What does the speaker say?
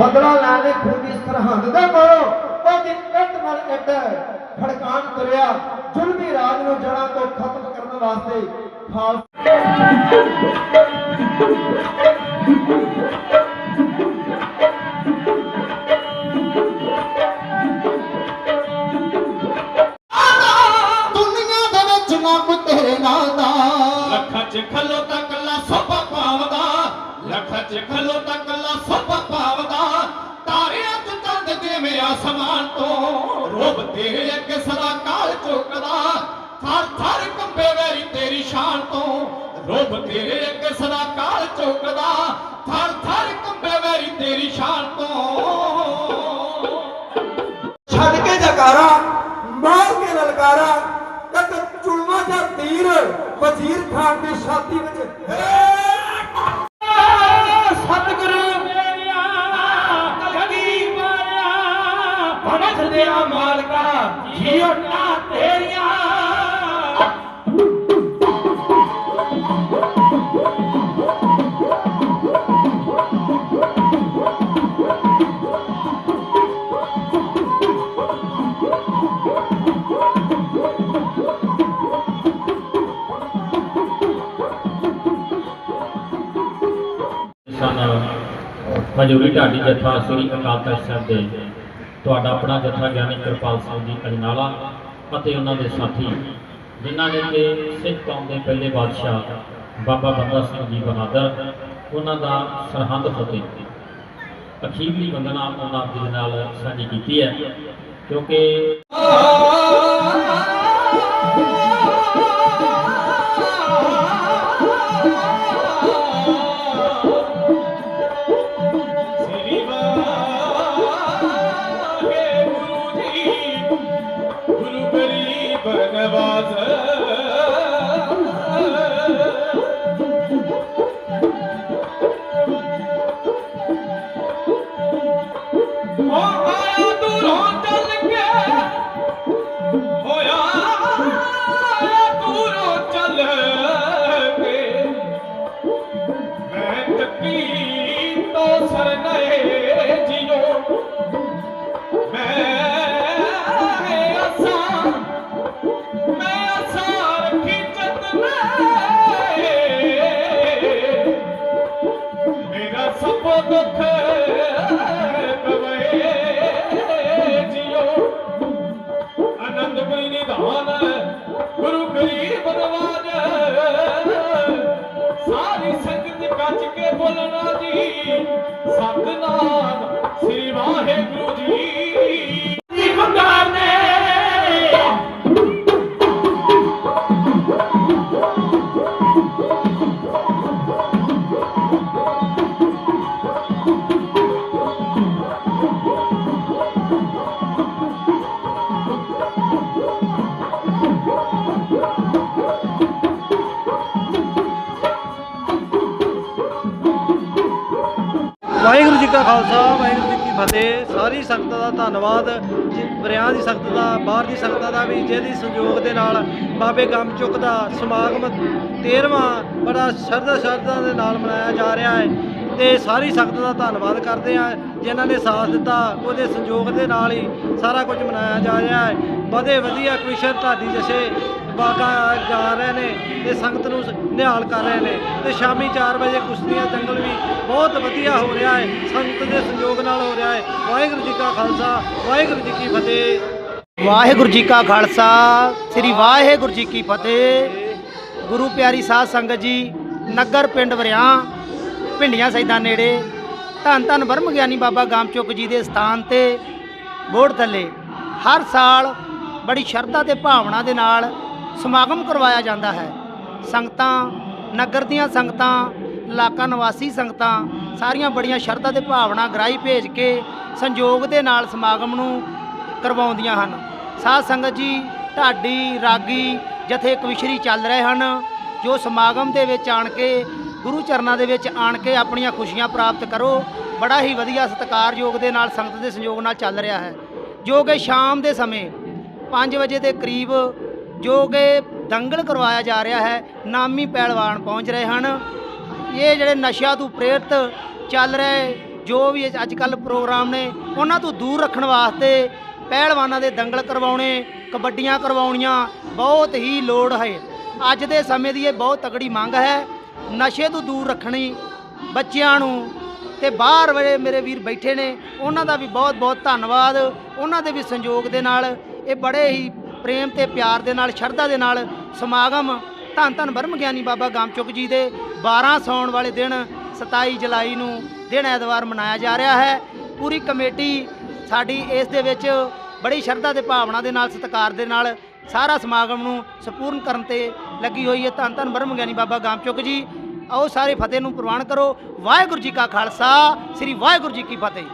ਬਦਲਾ ਲੈਣ ਲਈ ਖੂਨੀ ਸਰਹੰਦ ਦੇ ਕੋਲੋਂ। ਉਹਦੀ ਇੱਟ ਨਾਲ ਇੱਟ ਖੜਕਾਣ ਤੁਰਿਆ ਜ਼ੁਲਮੀ ਰਾਜ ਨੂੰ ਜੜਾਂ ਤੋਂ ਖਤਮ ਕਰਨ ਵਾਸਤੇ ਖਾਲਸਾ ਦੁਨੀਆ ਦੇ ਵਿੱਚ ਨਾ ਕੋਈ ਤੇਰੇ ਨਾਲ ਦਾ। ਲੱਖਾਂ ਚ ਖਲੋ ਤਾਂ ਕੱਲਾ ਸੋਭਾ ਪਾਵਦਾ ਲੱਖਾਂ ਚ ਖਲੋ ਤਾਂ ਕੱਲਾ ਸੋਭਾ ਆਸਮਾਨ ਤੋਂ ਰੋਬ ਤੇਰੇ ਅੱਗੇ ਸਦਾ ਕਾਲ ਚੁੱਕਦਾ। ਥਰ ਥਰ ਕੰਬੇ ਵੈਰੀ ਤੇਰੀ ਸ਼ਾਨ ਤੋਂ ਰੋਬ ਤੇਰੇ ਅੱਗੇ ਸਦਾ ਕਾਲ ਚੁੱਕਦਾ। ਥਰ ਥਰ ਕੰਬੇ ਵੈਰੀ ਤੇਰੀ ਸ਼ਾਨ ਤੋਂ। ਛੱਡ ਕੇ ਜਕਾਰਾ ਮਾਰ ਕੇ ਲਲਕਾਰਾ ਕੱਟ ਚੁਲਮਾ ਜਾਂ ਤੀਰ ਵਜ਼ੀਰ ਖਾਨ ਦੀ ਛਾਤੀ ਵਿੱਚ। ਸਨ ਮਜੂਰੀ ਢਾਡੀ ਜਥਾ ਸ੍ਰੀ ਅਕਾਲ ਤਖਤ ਸਾਹਿਬ ਦੇ ਤੁਹਾਡਾ ਆਪਣਾ ਜਥਾ ਗਿਆਨੀ ਕਿਰਪਾਲ ਸਿੰਘ ਜੀ ਅਜਨਾਲਾ ਅਤੇ ਉਹਨਾਂ ਦੇ ਸਾਥੀ, ਜਿਨ੍ਹਾਂ ਨੇ ਕਿ ਸਿੱਖ ਕੌਮ ਦੇ ਪਹਿਲੇ ਬਾਦਸ਼ਾਹ ਬਾਬਾ ਬੰਦਾ ਸਿੰਘ ਜੀ ਬਹਾਦਰ, ਉਹਨਾਂ ਦਾ ਸਰਹੰਦ ਫਤਿਹ। ਅਖੀਰਲੀ ਵੰਦਨਾ ਉਹਨਾਂ ਦੇ ਨਾਲ ਸਾਂਝੀ ਕੀਤੀ ਹੈ, ਕਿਉਂਕਿ ਦੁੱਖ ਗਵੇ ਜਿਉ। ਆਨੰਦਮਈ ਨਿਧਾਨ ਗੁਰੂ ਗਰੀਬ ਨਵਾਜ ਸਾਰੀ ਸੰਗਤ ਕੱਚ ਕੇ ਬੋਲਣਾ ਜੀ ਸਤਨਾਮ ਸ੍ਰੀ ਵਾਹਿਗੁਰੂ ਜੀ। ਵਾਹਿਗੁਰੂ ਜੀ ਕਾ ਖਾਲਸਾ, ਵਾਹਿਗੁਰੂ ਜੀ ਕੀ ਫਤਿਹ। ਸਾਰੀ ਸੰਗਤ ਦਾ ਧੰਨਵਾਦ। ਜੀ- ਵਰਿਆਂ ਦੀ ਸੰਗਤ ਦਾ, ਬਾਹਰ ਦੀ ਸੰਗਤਾਂ ਦਾ ਵੀ, ਜਿਹਦੀ ਸੰਯੋਗ ਦੇ ਨਾਲ ਬਾਬੇ ਗਮ ਚੁੱਕ ਦਾ ਸਮਾਗਮ 13ਵਾਂ ਬੜਾ ਸ਼ਰਧਾ ਸ਼ਰਧਾ ਦੇ ਨਾਲ ਮਨਾਇਆ ਜਾ ਰਿਹਾ ਹੈ। ਤੇ ਸਾਰੀ ਸੰਗਤ ਦਾ ਧੰਨਵਾਦ ਕਰਦੇ ਆ ਜਿਨ੍ਹਾਂ ਨੇ ਸਾਥ ਦਿੱਤਾ। ਉਹਦੇ ਸੰਯੋਗ ਦੇ ਨਾਲ ਹੀ ਸਾਰਾ ਕੁਝ ਮਨਾਇਆ ਜਾ ਰਿਹਾ ਹੈ। ਵਧੇ ਵਧੀਆ ਕੁਸ਼ਰ ਢਾਡੀ ਜਸੇ ਬਾਗਾ ਜਾ ਰਹੇ ਨੇ ਤੇ ਸੰਗਤ ਨੂੰ ਨਿਹਾਲ ਕਰ ਰਹੇ ਨੇ। ਤੇ ਸ਼ਾਮੀ 4 ਵਜੇ ਕੁਸ਼ਤੀਆਂ ਦੰਗਲ ਵੀ ਬਹੁਤ ਵਧੀਆ ਹੋ ਰਿਹਾ ਹੈ। ਸੰਗਤ ਦੇ ਸੰਯੋਗ ਨਾਲ ਹੋ ਰਿਹਾ ਹੈ। ਵਾਹਿਗੁਰੂ ਜੀ ਕਾ ਖਾਲਸਾ, ਵਾਹਿਗੁਰੂ ਜੀ ਕੀ ਫਤਿਹ। ਵਾਹਿਗੁਰੂ ਜੀ ਕਾ ਖਾਲਸਾ, ਸ੍ਰੀ ਵਾਹਿਗੁਰੂ ਜੀ ਕੀ ਫਤਿਹ। ਗੁਰੂ ਪਿਆਰੀ ਸਾਧ ਸੰਗਤ ਜੀ, ਨਗਰ ਪਿੰਡ ਵਰਿਆਂ ਭਿੰਡੀਆਂ ਸੈਦਾਂ ਨੇੜੇ। ਧੰਨ ਧੰਨ ਬ੍ਰਹਮ ਗਿਆਨੀ ਬਾਬਾ ਗਾਮਚੁੱਕ ਜੀ ਦੇ ਸਥਾਨ ਤੇ ਬੋੜ ਥੱਲੇ। ਹਰ ਸਾਲ ਬੜੀ ਸ਼ਰਧਾ ਤੇ ਭਾਵਨਾ ਦੇ ਨਾਲ ਸਮਾਗਮ ਕਰਵਾਇਆ ਜਾਂਦਾ ਹੈ। ਸੰਗਤਾਂ, ਨਗਰ ਦੀਆਂ ਸੰਗਤਾਂ ਇਲਾਕਾ ਨਿਵਾਸੀ ਸੰਗਤਾਂ ਸਾਰੀਆਂ ਬੜੀਆਂ ਸ਼ਰਧਾ ਤੇ ਭਾਵਨਾ ਗਰਾਈ ਭੇਜ ਕੇ ਸੰਯੋਗ ਦੇ ਨਾਲ ਸਮਾਗਮ ਨੂੰ ਕਰਵਾਉਂਦੀਆਂ ਹਨ। ਸਾਧ ਸੰਗਤ ਜੀ, ਢਾਡੀ, ਰਾਗੀ, ਜਥੇ ਕਵਿਸ਼ਰੀ ਚੱਲ ਰਹੇ ਹਨ, ਜੋ ਸਮਾਗਮ ਦੇ ਵਿੱਚ ਆਣ ਕੇ, ਗੁਰੂ ਚਰਨਾਂ ਦੇ ਵਿੱਚ ਆਣ ਕੇ ਆਪਣੀਆਂ ਖੁਸ਼ੀਆਂ ਪ੍ਰਾਪਤ ਕਰੋ। ਬੜਾ ਹੀ ਵਧੀਆ ਸਤਿਕਾਰਯੋਗ ਦੇ ਨਾਲ ਸੰਗਤ ਦੇ ਸੰਯੋਗ ਨਾਲ ਚੱਲ ਰਿਹਾ ਹੈ। ਜੋ ਕਿ ਸ਼ਾਮ ਦੇ ਸਮੇਂ 5 ਵਜੇ ਦੇ ਕਰੀਬ ਜੋ ਕਿ ਦੰਗਲ ਕਰਵਾਇਆ ਜਾ ਰਿਹਾ ਹੈ, ਨਾਮੀ ਪਹਿਲਵਾਨ ਪਹੁੰਚ ਰਹੇ ਹਨ। ਇਹ ਜਿਹੜੇ ਨਸ਼ਿਆਂ ਤੋਂ ਪ੍ਰੇਰਿਤ ਚੱਲ ਰਹੇ ਜੋ ਵੀ ਅੱਜ ਕੱਲ ਪ੍ਰੋਗਰਾਮ ਨੇ, ਉਹਨਾਂ ਤੋਂ ਦੂਰ ਰੱਖਣ ਵਾਸਤੇ ਪਹਿਲਵਾਨਾਂ ਦੇ ਦੰਗਲ ਕਰਵਾਉਣੇ, ਕਬੱਡੀਆਂ ਕਰਵਾਉਣੀਆਂ ਬਹੁਤ ਹੀ ਲੋੜ ਹੈ। ਅੱਜ ਦੇ ਸਮੇਂ ਦੀ ਇਹ ਬਹੁਤ ਤਕੜੀ ਮੰਗ ਹੈ। ਨਸ਼ੇ ਤੋਂ ਦੂਰ ਰੱਖਣੀ ਬੱਚਿਆਂ ਨੂੰ ਤੇ ਬਾਹਰ ਵਾਲੇ ਮੇਰੇ ਵੀਰ ਬੈਠੇ ਨੇ, ਉਹਨਾਂ ਦਾ ਵੀ ਬਹੁਤ ਬਹੁਤ ਧੰਨਵਾਦ। ਉਹਨਾਂ ਦੇ ਵੀ ਸੰਯੋਗ ਦੇ ਨਾਲ, ਇਹ ਬੜੇ ਹੀ ਪ੍ਰੇਮ ਤੇ ਪਿਆਰ ਦੇ ਨਾਲ, ਸ਼ਰਧਾ ਦੇ ਨਾਲ ਸਮਾਗਮ ਧੰਨ ਧੰਨ ਬ੍ਰਹਮ ਗਿਆਨੀ ਬਾਬਾ ਗਾਮਚੁਕ ਜੀ ਦੇ 12 ਸੌਣ ਵਾਲੇ ਦਿਨ 27 ਜੁਲਾਈ ਨੂੰ ਦਿਨ ਐਤਵਾਰ ਮਨਾਇਆ ਜਾ ਰਿਹਾ ਹੈ। ਪੂਰੀ ਕਮੇਟੀ ਸਾਡੀ ਇਸ ਦੇ ਵਿੱਚ ਬੜੀ ਸ਼ਰਧਾ ਤੇ ਭਾਵਨਾ ਦੇ ਨਾਲ, ਸਤਿਕਾਰ ਦੇ ਨਾਲ ਸਾਰਾ ਸਮਾਗਮ ਨੂੰ ਸੰਪੂਰਨ ਕਰਨ ਤੇ ਲੱਗੀ ਹੋਈ ਹੈ। ਧੰਨ ਧੰਨ ਬ੍ਰਹਮ ਗਿਆਨੀ ਬਾਬਾ ਗਾਮਚੁਕ ਜੀ, ਆਓ ਸਾਰੇ ਫਤਿਹ ਨੂੰ ਪ੍ਰਵਾਨ ਕਰੋ। ਵਾਹਿਗੁਰੂ ਜੀ ਕਾ ਖਾਲਸਾ, ਸ੍ਰੀ ਵਾਹਿਗੁਰੂ ਜੀ ਕੀ ਫਤਿਹ।